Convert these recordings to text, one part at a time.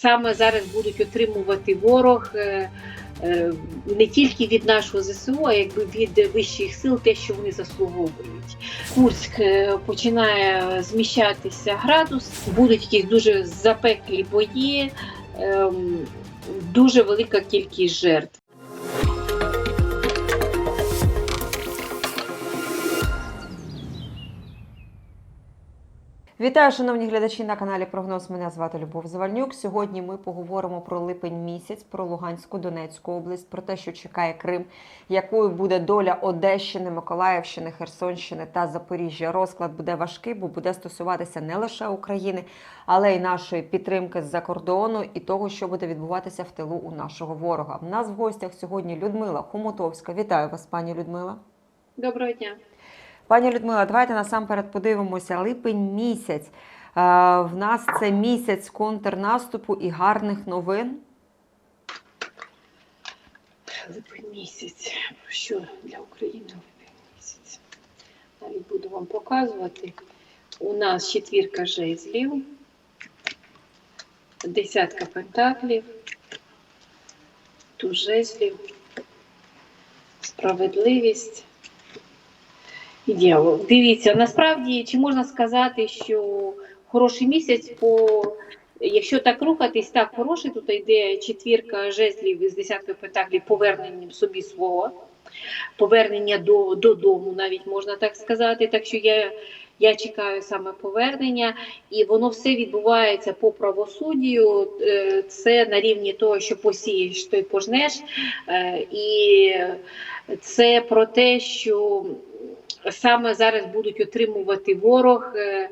Саме зараз будуть отримувати ворог е, е, не тільки від нашого ЗСУ, а якби від вищих сил, те, що вони заслуговують. Курськ е, починає зміщатися градус, будуть якісь дуже запеклі бої, ем, дуже велика кількість жертв. Вітаю, шановні глядачі на каналі Прогноз. Мене звати Любов Завальнюк. Сьогодні ми поговоримо про липень місяць, про Луганську, Донецьку область, про те, що чекає Крим, якою буде доля Одещини, Миколаївщини, Херсонщини та Запоріжжя. Розклад буде важкий, бо буде стосуватися не лише України, але й нашої підтримки з-за кордону і того, що буде відбуватися в тилу у нашого ворога. У нас в гостях сьогодні Людмила Хомутовська. Вітаю вас, пані Людмила. Доброго дня. Пані Людмила, давайте насамперед подивимося. Липень місяць. Е, В нас це місяць контрнаступу і гарних новин. Липень місяць. Що для України липень місяць? Навіть буду вам показувати. У нас четвірка жезлів, десятка пентаклів, туз жезлів, справедливість Дивіться, насправді, чи можна сказати, що хороший місяць по. Якщо так рухатись, так хороший, тут йде четвірка жезлів із десяткою пентаклів поверненням собі свого, повернення до, додому, навіть можна так сказати. Так що я, я чекаю саме повернення, і воно все відбувається по правосуддю. Е, Це на рівні того, що посієш, то й пожнеш. Е, І це про те, що саме зараз будуть отримувати ворог. е,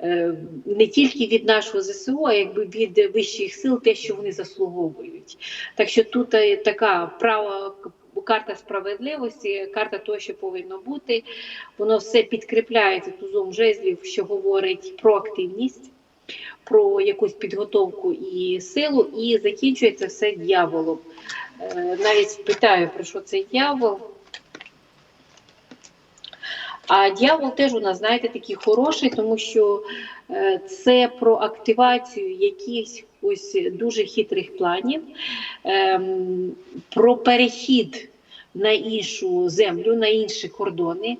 е, Не тільки від нашого ЗСУ, а якби від вищих сил, те, що вони заслуговують. Так що тут е, така права карта справедливості, карта того, що повинно бути. Воно все підкріпляється тузом жезлів, що говорить про активність, про якусь підготовку і силу, і закінчується все дьяволом. Навіть спитаю, про що цей дьявол. А дьявол теж у нас, знаєте, такий хороший, тому що е, це про активацію якихось ось дуже хитрих планів, ем, про перехід на іншу землю, на інші кордони.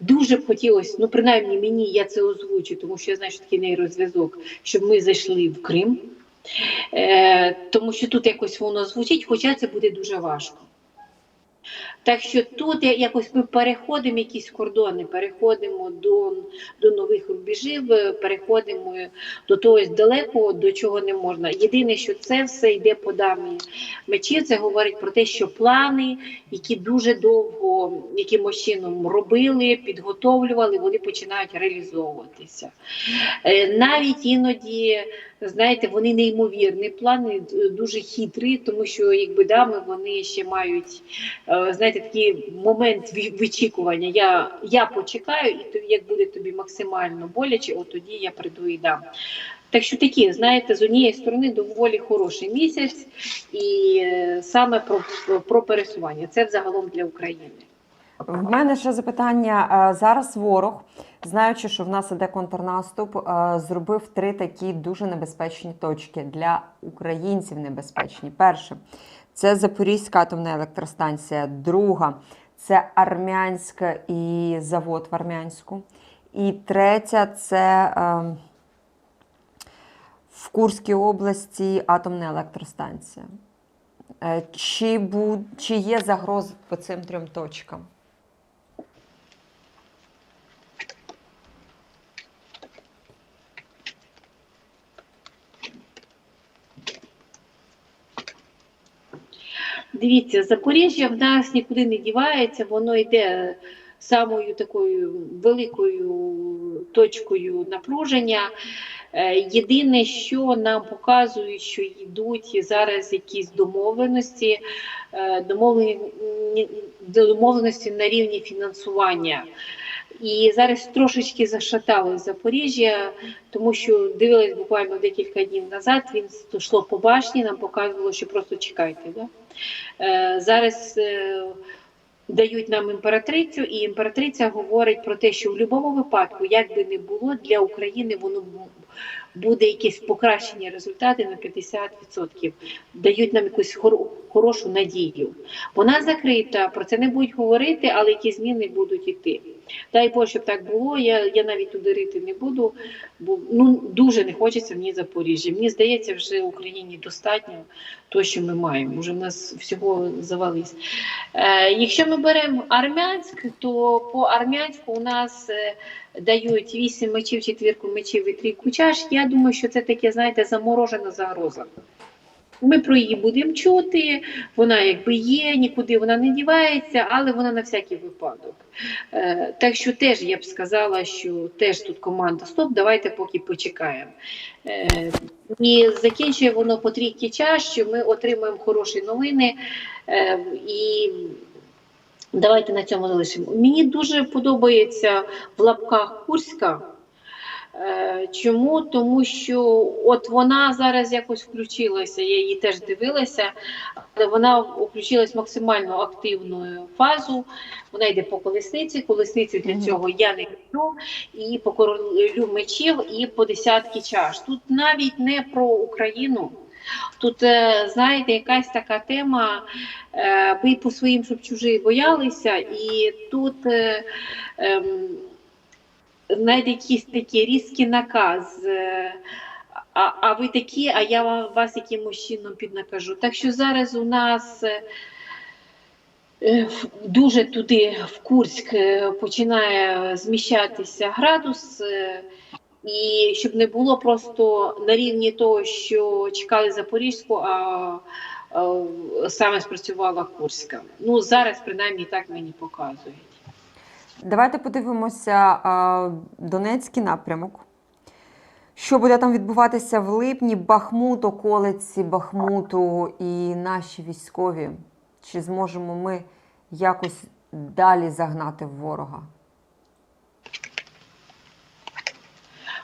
Дуже б хотілося, ну принаймні мені я це озвучу, тому що я знаю, що такий нейрозв'язок, щоб ми зайшли в Крим. Е, тому що тут якось воно звучить, хоча це буде дуже важко. Так що тут якось ми переходимо якісь кордони, переходимо до, до нових рубежів, е, переходимо до того далекого, до чого не можна. Єдине, що це все йде по дамі мечів, це говорить про те, що плани, які дуже довго якимось чином робили, підготовлювали, вони починають реалізовуватися. Е, Навіть іноді, знаєте, вони неймовірні, плани дуже хитрі, тому що якби дами вони ще мають е, знаєте, такий момент вичікування. Я, я почекаю, і то, як буде тобі максимально боляче, от тоді я прийду і дам. Так що такі, знаєте, з однієї сторони доволі хороший місяць, і е, саме про, про пересування. Це взагалом для України. В мене ще запитання. Зараз ворог, знаючи, що в нас іде контрнаступ, зробив три такі дуже небезпечні точки для українців небезпечні. Перше це Запорізька атомна електростанція. Друга це Армянська і завод в Армянську. І третя це е, в Курській області атомна електростанція. Е, Чи, бу, чи є загроза по цим трьом точкам? Дивіться, Запоріжжя в нас нікуди не дівається, воно йде самою такою великою точкою напруження. Е, Єдине, що нам показують, що йдуть зараз якісь домовленості, е, домовлені- домовленості на рівні фінансування. І зараз трошечки зашаталось Запоріжжя, тому що дивились буквально декілька днів назад. Він йшло по башні, нам показувало, що просто чекайте. Да? Е, Зараз е, дають нам імператрицю, і імператриця говорить про те, що в будь-якому випадку, як би не було, для України воно бу- буде якесь покращення результатів на 50%, дають нам якусь хор- хорошу надію. Вона закрита, про це не будуть говорити, але якісь зміни будуть йти. Дай Боже, щоб так було. Я, я навіть туди рити не буду, бо ну дуже не хочеться мені Запоріжжя. Мені здається, вже в Україні достатньо того, що ми маємо. Уже в нас всього завались. Е, якщо ми беремо армянськ, то по армянську у нас е, дають 8 мечів, четвірку мечів і трійку чаш. Я думаю, що це таке, знаєте, заморожена загроза. Ми про її будемо чути, вона якби є, нікуди вона не дівається, але вона на всякий випадок. Е, так що теж я б сказала, що теж тут команда стоп, давайте поки почекаємо. Е, і закінчує воно по трійки чаш, що ми отримаємо хороші новини. Е, і давайте на цьому залишимо. Мені дуже подобається в лапках Курська. Е, Чому? Тому що от вона зараз якось включилася, я її теж дивилася, але вона включилась в максимально активну фазу. Вона йде по колесниці. Колесницю для цього я не люблю, і по королю мечів, і по десятки чаш. Тут навіть не про Україну. Тут, е, знаєте, якась така тема, е, бий по своїм, щоб чужі боялися, і тут. ем, знаєте, якийсь такий різкий наказ. е, А, а ви такі, а я вас якимось чином піднакажу. Так що зараз у нас е, е, дуже туди, в Курськ, починає зміщатися градус. І щоб не було просто на рівні того, що чекали Запорізьку, а саме спрацювала Курська. Ну зараз принаймні так мені показують. Давайте подивимося Донецький напрямок. Що буде там відбуватися в липні? Бахмут, околиці Бахмуту і наші військові. Чи зможемо ми якось далі загнати ворога?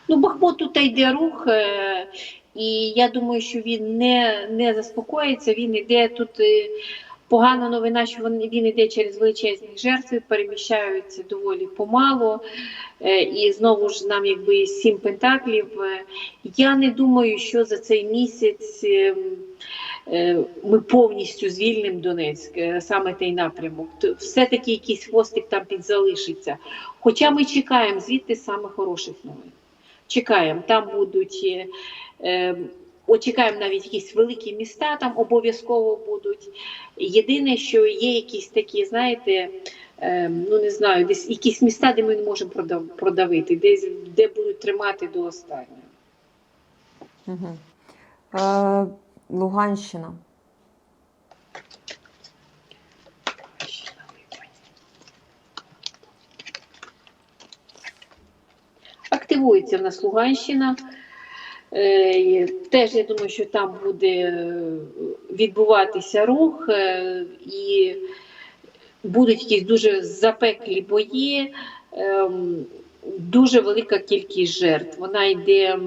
Ну, Бахмут тут йде рух, е, і я думаю, що він не, не заспокоїться. Він йде тут. Погана новина, що він, він йде через величезні жертви, переміщаються доволі помало. Е, І знову ж нам якби сім пентаклів. Е, Я не думаю, що за цей місяць ем, е, ми повністю звільнимо Донецьк, саме той напрямок. Все-таки якийсь хвостик там підзалишиться. Хоча ми чекаємо звідти саме хороших новин. Чекаємо, там будуть. От чекаємо навіть якісь великі міста, там обов'язково будуть. Єдине, що є якісь такі, знаєте, е, ну не знаю, десь якісь міста, де ми не можемо продав- продавити, десь де будуть тримати до останнього. Угу. Е, Луганщина. Активується в нас Луганщина. Е, Теж я думаю, що там буде е, відбуватися рух е, і будуть якісь дуже запеклі бої, ем, дуже велика кількість жертв. Вона йде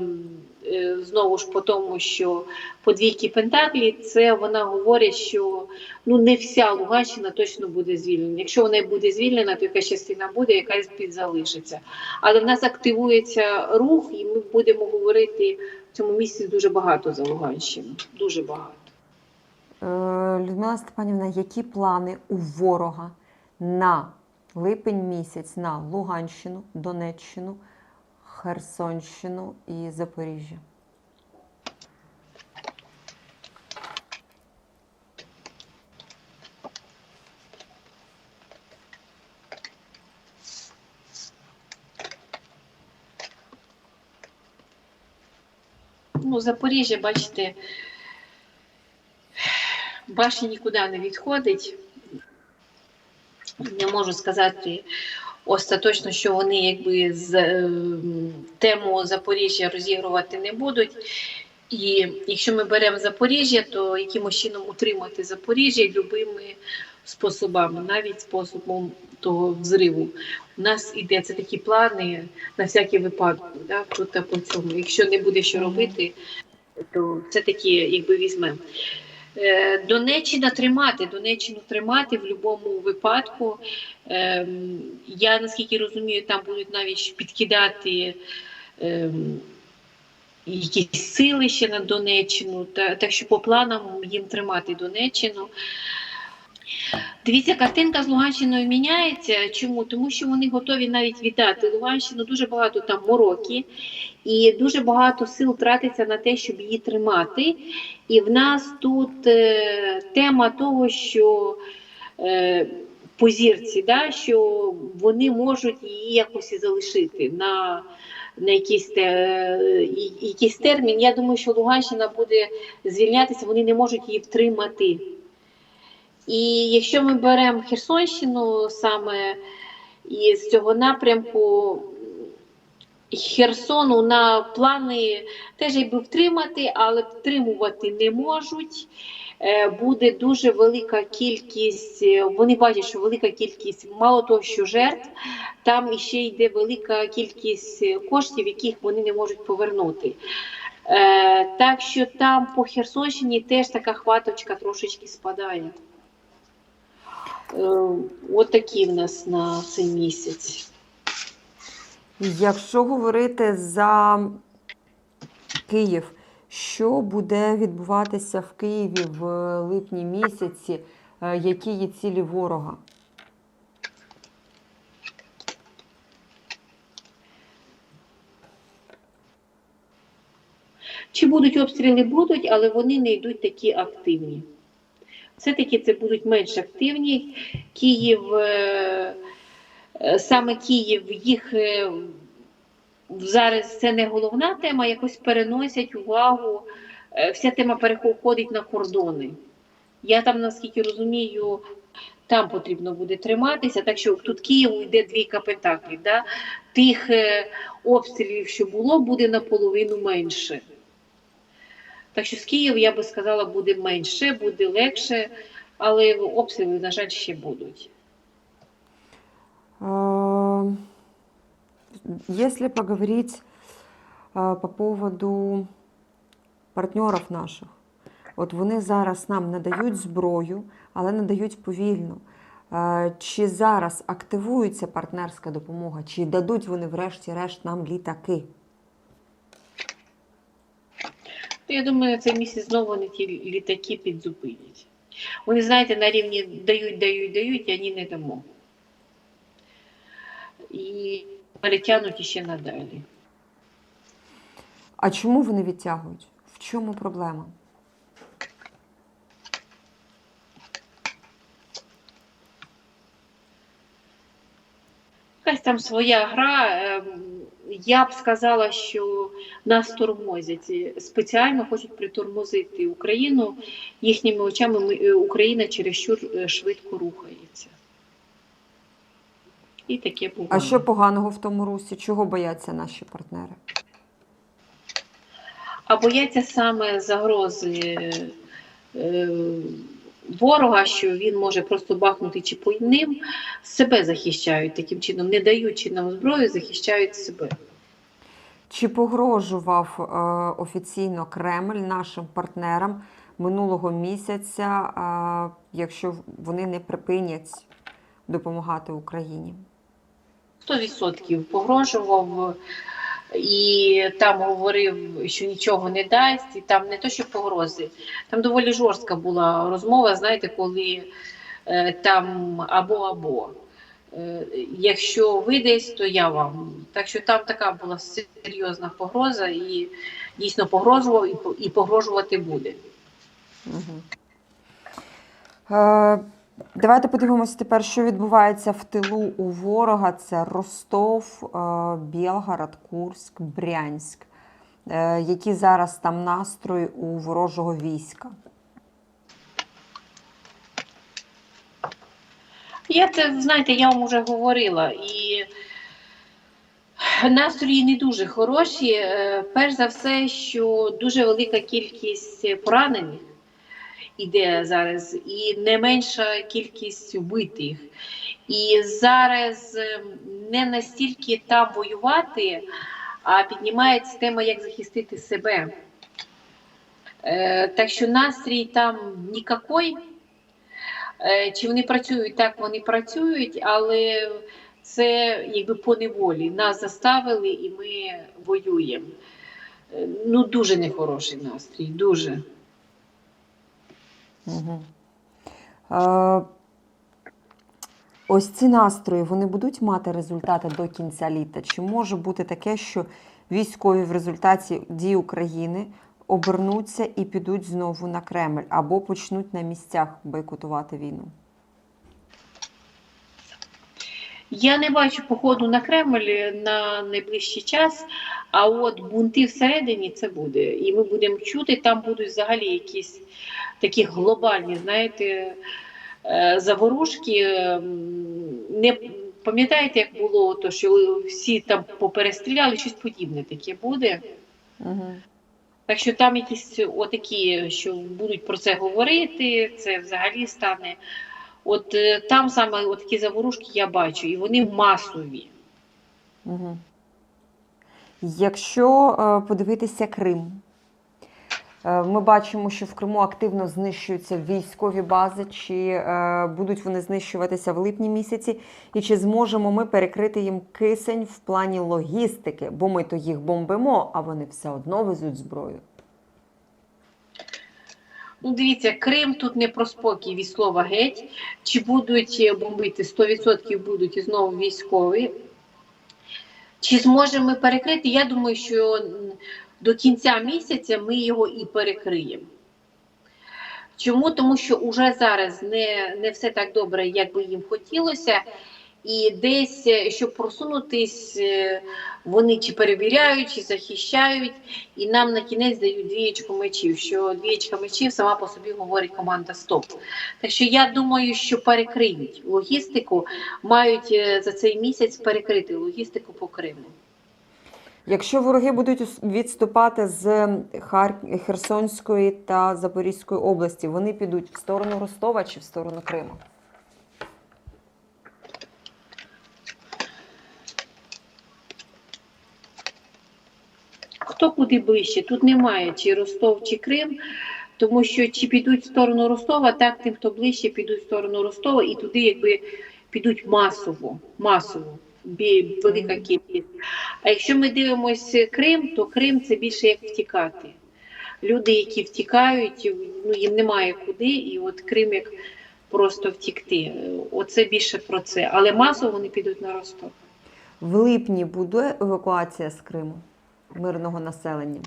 знову ж по тому, що по двійки Пентаклі це вона говорить, що ну не вся Луганщина точно буде звільнена. Якщо вона буде звільнена, то якась частина буде, якась підзалишиться. Але в нас активується рух, і ми будемо говорити в цьому місці дуже багато за Луганщину. Дуже багато. Е, Людмила Степанівна, які плани у ворога на липень місяць на Луганщину, Донеччину, Херсонщину і Запоріжжя? Ну, Запоріжжя, бачите, башня нікуди не відходить. Не можу сказати остаточно, що вони якби з е, тему Запоріжжя розігрувати не будуть. І якщо ми беремо Запоріжжя, то якимось чином утримати Запоріжжя любими способами, навіть способом того взриву. У нас іде це такі плани на всякий випадок. Да? По цьому. Якщо не буде що робити, то все-таки якби візьмемо. Е, Донеччина тримати, Донеччину тримати в будь-якому випадку. Ем, Я наскільки розумію, там будуть навіть підкидати ем, якісь сили ще на Донеччину, так що по планам їм тримати Донеччину. Дивіться, картинка з Луганщиною міняється. Чому? Тому що вони готові навіть вітати Луганщину. Дуже багато там мороки, і дуже багато сил тратиться на те, щоб її тримати. І в нас тут е, тема того, що е, по зірці, да, що вони можуть її якось і залишити на, на якийсь, те, і- якийсь термін. Я думаю, що Луганщина буде звільнятися, вони не можуть її втримати. І якщо ми беремо Херсонщину саме із цього напрямку, Херсону на плани теж якби втримати, але втримувати не можуть. Е, Буде дуже велика кількість, е, вони бачать, що велика кількість, мало того, що жертв, там іще йде велика кількість е, коштів, яких вони не можуть повернути. Так що там по Херсонщині теж така хваточка трошечки спадає. От такі в нас на цей місяць. Якщо говорити за Київ, що буде відбуватися в Києві в липні місяці? Е, Які є цілі ворога? Чи будуть обстріли? Будуть, але вони не йдуть такі активні. Все-таки це будуть менш активні. Київ, е, саме Київ, їх е, зараз це не головна тема, якось переносять увагу. е, Вся тема переходить на кордони. Я там, наскільки розумію, там потрібно буде триматися. Так що тут Києву йде двійка пентаклів. Да? Тих е, обстрілів, що було, буде наполовину менше. Так що з Києва, я би сказала, буде менше, буде легше, але обстріли, на жаль, ще будуть. Э, Если поговорить э, по поводу партнерів наших, от вони зараз нам надають зброю, але надають повільно. Е, Чи зараз активується партнерська допомога, чи дадуть вони врешті-решт нам літаки? Я думаю, цей місяць знову вони ті літаки підзупинять. Вони, знаєте, на рівні дають, дають, дають, а ні не дамо. І перетягнуть іще надалі. А чому вони відтягують? В чому проблема? Якась там своя гра. ем, Я б сказала, що нас тормозять. Спеціально хочуть притормозити Україну. Їхніми очами ми- е, Україна чересчур е, швидко рухається. І таке буває. А що поганого в тому русі? Чого бояться наші партнери? А бояться саме загрози е, ворога, що він може просто бахнути чи по ним, себе захищають таким чином, не даючи нам зброю, захищають себе. Чи погрожував е, офіційно Кремль нашим партнерам минулого місяця, е, якщо вони не припинять допомагати Україні? 100% погрожував і там говорив, що нічого не дасть, і там не то, що погрози. Там доволі жорстка була розмова, знаєте, коли е, там або-або. Е, Якщо ви десь, то я вам. Так що там така була серйозна погроза, і дійсно погрожував, і, і погрожувати буде. Угу. Давайте подивимося тепер, що відбувається в тилу у ворога. Це Ростов, е, Білгород, Курськ, Брянськ. Е, які зараз там настрої у ворожого війська? Я це, знаєте, я вам вже говорила, і настрої не дуже хороші. Е, Перш за все, що дуже велика кількість поранених іде зараз, і не менша кількість вбитих. І зараз е, не настільки там воювати, а піднімається тема, як захистити себе. Е, Так що настрій там нікакой. Е, Чи вони працюють так, вони працюють, але це якби по неволі. Нас заставили і ми воюємо. е, ну дуже нехороший настрій. Дуже. Ось ці настрої вони будуть мати результати до кінця літа? Чи може бути таке, що військові в результаті дій України обернуться і підуть знову на Кремль або почнуть на місцях бойкотувати війну? Я не бачу походу на Кремль на найближчий час, а от бунти всередині це буде. І ми будемо чути, там будуть взагалі якісь такі глобальні, знаєте, е, заворушки. Не пам'ятаєте, як було то, що всі там поперестріляли, щось подібне таке буде. Угу. Так що там якісь отакі, що будуть про це говорити, це взагалі стане. От е, там саме от такі заворушки я бачу, і вони масові. Угу. Якщо е, подивитися Крим, е, ми бачимо, що в Криму активно знищуються військові бази, чи будуть вони знищуватися в липні місяці, і чи зможемо ми перекрити їм кисень в плані логістики, бо ми то їх бомбимо, а вони все одно везуть зброю. Ну, дивіться, Крим тут не про спокій від слова геть. Чи будуть е, бомбити 100% будуть і знову військові. Чи зможемо ми перекрити? Я думаю, що до кінця місяця ми його і перекриємо. Чому? Тому що вже зараз не, не все так добре, як би їм хотілося. І десь, е, щоб просунутись, е, вони чи перевіряють, чи захищають, і нам на кінець дають двієчку мечів. Що двієчка мечів сама по собі говорить команда Стоп. Так що я думаю, що перекриють логістику, мають е, за цей місяць перекрити логістику по Криму. Якщо вороги будуть відступати з Хар... Херсонської та Запорізької області, вони підуть в сторону Ростова чи в сторону Криму? Хто куди ближче? Тут немає чи Ростов, чи Крим, тому що чи підуть в сторону Ростова, так тим, хто ближче, підуть в сторону Ростова, і туди якби підуть масово, масово, велика кількість. А якщо ми дивимося Крим, то Крим це більше як втікати. Люди, які втікають, ну їм немає куди, і от Крим як просто втікти. Оце більше про це. Але масово вони підуть на Ростов. В липні буде евакуація з Криму мирного населення.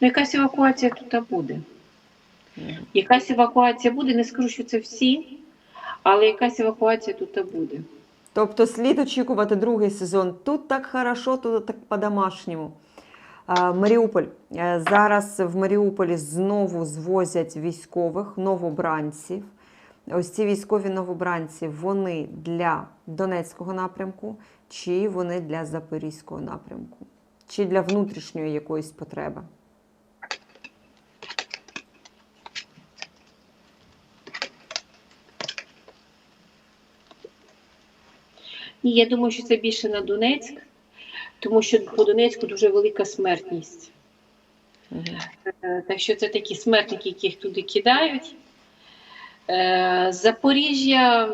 Ну, якась евакуація тут буде. Якась евакуація буде, не скажу, що це всі, але якась евакуація тут буде. Тобто слід очікувати другий сезон. Тут так хорошо, тут так по-домашньому. Маріуполь. Е, Зараз в Маріуполі знову звозять військових новобранців. Ось ці військові новобранці вони для Донецького напрямку, чи вони для Запорізького напрямку, чи для внутрішньої якоїсь потреби. Ні, я думаю, що це більше на Донецьк, тому що по Донецьку дуже велика смертність. Е, Так що це такі смертники, яких туди кидають. Е, Запоріжжя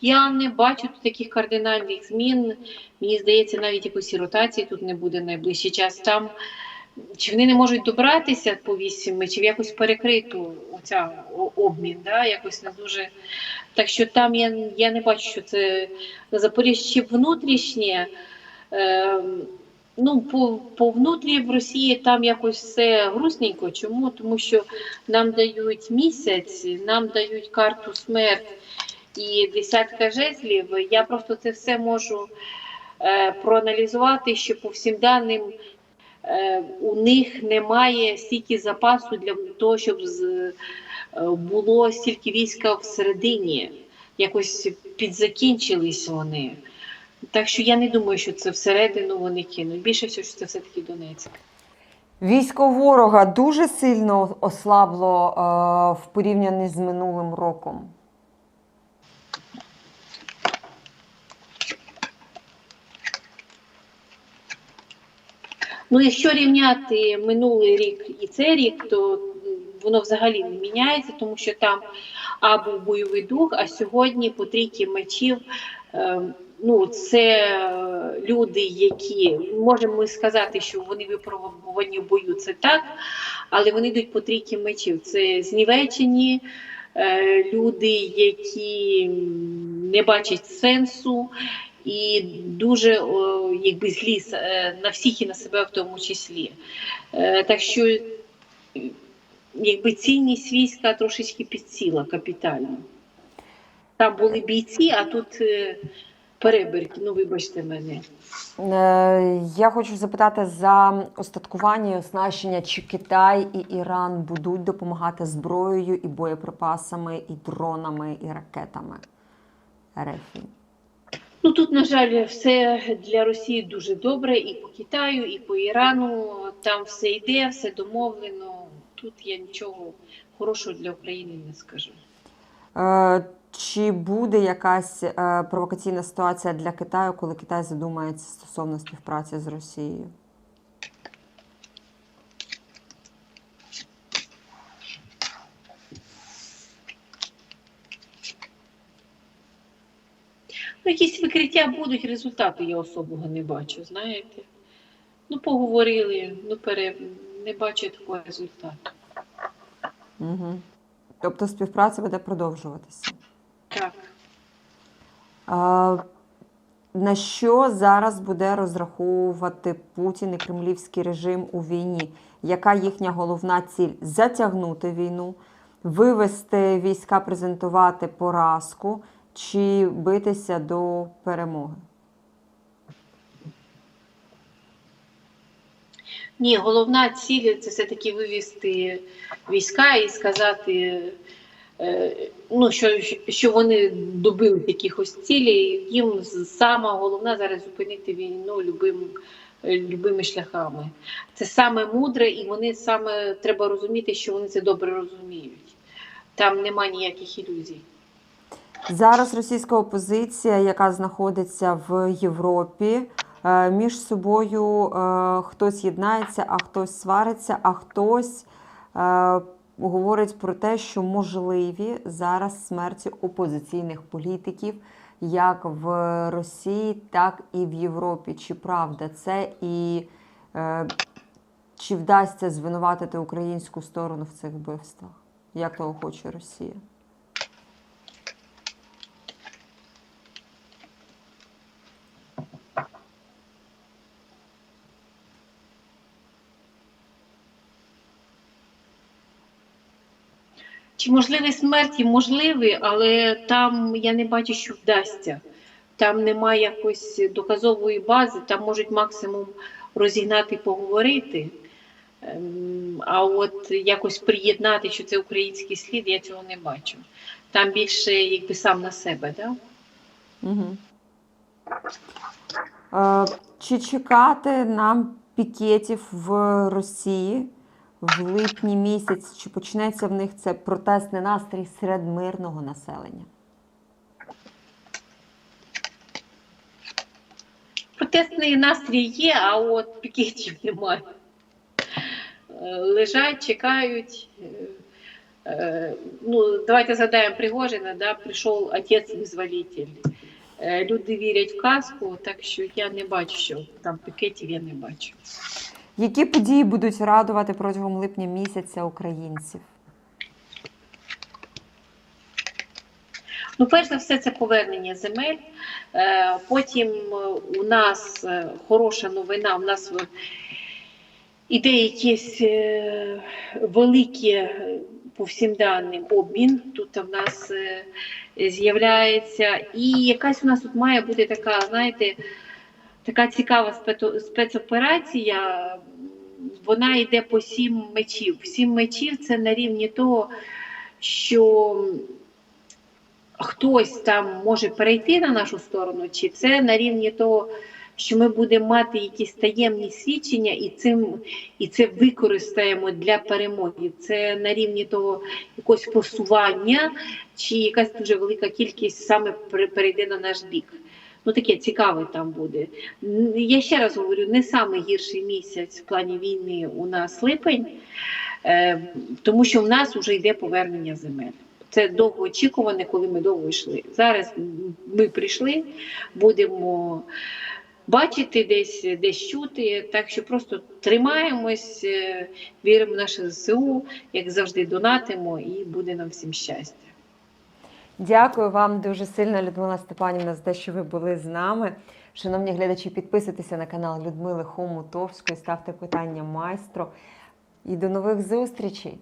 я не бачу тут таких кардинальних змін. Мені здається, навіть якоїсь ротації тут не буде найближчий час. Там чи вони не можуть добратися по вісім, чи в якось перекриту оця обмін, да? якось не дуже. Так що там я, я не бачу, що це на Запоріжжі внутрішнє. Е, Ну, по, по внутрі в Росії там якось все грустненько. Чому? Тому що нам дають місяць, нам дають карту смерть і десятка жезлів. Я просто це все можу е, проаналізувати, що по всім даним е, у них немає стільки запасу для того, щоб е, було стільки війська всередині. Якось підзакінчились вони. Так що я не думаю, що це всередину вони кинуть. Більше всього, що це все-таки Донецьк. Військо ворога дуже сильно ослабло е, в порівнянні з минулим роком. Ну, якщо рівняти минулий рік і цей рік, то воно взагалі не міняється, тому що там або бойовий дух, а сьогодні по трійки мечів. е, ну, це е, люди, які можемо сказати, що вони випробувані в бою, це так, але вони йдуть по трійки мечів. Це знівечені е, люди, які не бачать сенсу. І дуже якби злі е, на всіх і на себе в тому числі. Так що якби цінність війська трошечки підсіла капітально. Там були бійці, а тут перебірки. Ну, вибачте мене. Е, Я хочу запитати за остаткування і оснащення, чи Китай і Іран будуть допомагати зброєю і боєприпасами, і дронами, і ракетами РФ. Ну тут, на жаль, все для Росії дуже добре, і по Китаю, і по Ірану. Там все йде, все домовлено. Тут я нічого хорошого для України не скажу. Чи буде якась е, провокаційна ситуація для Китаю, коли Китай задумається стосовно співпраці з Росією? Ну, якісь викриття будуть, результату я особого не бачу, знаєте. Ну, поговорили, ну пере... не бачу такого результату. Угу. Тобто співпраця буде продовжуватися. Так. А, на що зараз буде розраховувати Путін і кремлівський режим у війні? Яка їхня головна ціль? Затягнути війну, вивести війська, презентувати поразку чи битися до перемоги? Ні, головна ціль це все-таки вивести війська і сказати, ну, що, що вони добили якихось цілей. Їм сама головна зараз зупинити війну любим, любими шляхами. Це саме мудре, і вони саме треба розуміти, що вони це добре розуміють. Там нема ніяких ілюзій. Зараз російська опозиція, яка знаходиться в Європі, е, між собою е, хтось єднається, а хтось свариться, а хтось е, говорить про те, що можливі зараз смерті опозиційних політиків як в Росії, так і в Європі. Чи правда це і е, чи вдасться звинуватити українську сторону в цих вбивствах? Як того хоче Росія? Чи можливі смерті? Можливі, але там я не бачу, що вдасться. Там немає якоїсь доказової бази, там можуть максимум розігнати, поговорити. Ем, А от якось приєднати, що це український слід, я цього не бачу. Там більше якби сам на себе, да? Угу. Чи чекати нам пікетів в Росії в липні місяць? Чи почнеться в них це протестний настрій серед мирного населення? Протестний настрій є, а от пікетів немає. Е, Лежать, чекають. Е, е, Ну, давайте згадаємо Пригожина, да, прийшов отець визволитель. Люди вірять в казку, так що я не бачу, що там пікетів я не бачу. Які події будуть радувати протягом липня місяця українців? Ну, перш за все, це повернення земель. Е, Потім е, у нас е, хороша новина. У нас іде якийсь великий е, по всім даним обмін. Тут в нас з'являється, і якась у нас тут має бути така, знаєте, така цікава спецоперація. Вона йде по сім мечів. Сім мечів це на рівні того, що хтось там може перейти на нашу сторону, чи це на рівні того, що ми будемо мати якісь таємні свідчення, і цим і це використаємо для перемоги. Це на рівні того якогось просування, чи якась дуже велика кількість саме пере- перейде на наш бік. Ну таке цікаве там буде. Я ще раз говорю, не самий гірший місяць в плані війни у нас липень, е, тому що в нас вже йде повернення земель. Це довго очікуване, коли ми довго йшли. Зараз ми прийшли, будемо бачити десь, десь чути. Так що просто тримаємось, е, віримо в наше ЗСУ, як завжди, донатимо, і буде нам всім щастя. Дякую вам дуже сильно, Людмила Степанівна, за те, що ви були з нами. Шановні глядачі, підписуйтеся на канал Людмили Хомутовської, ставте питання майстру. І до нових зустрічей!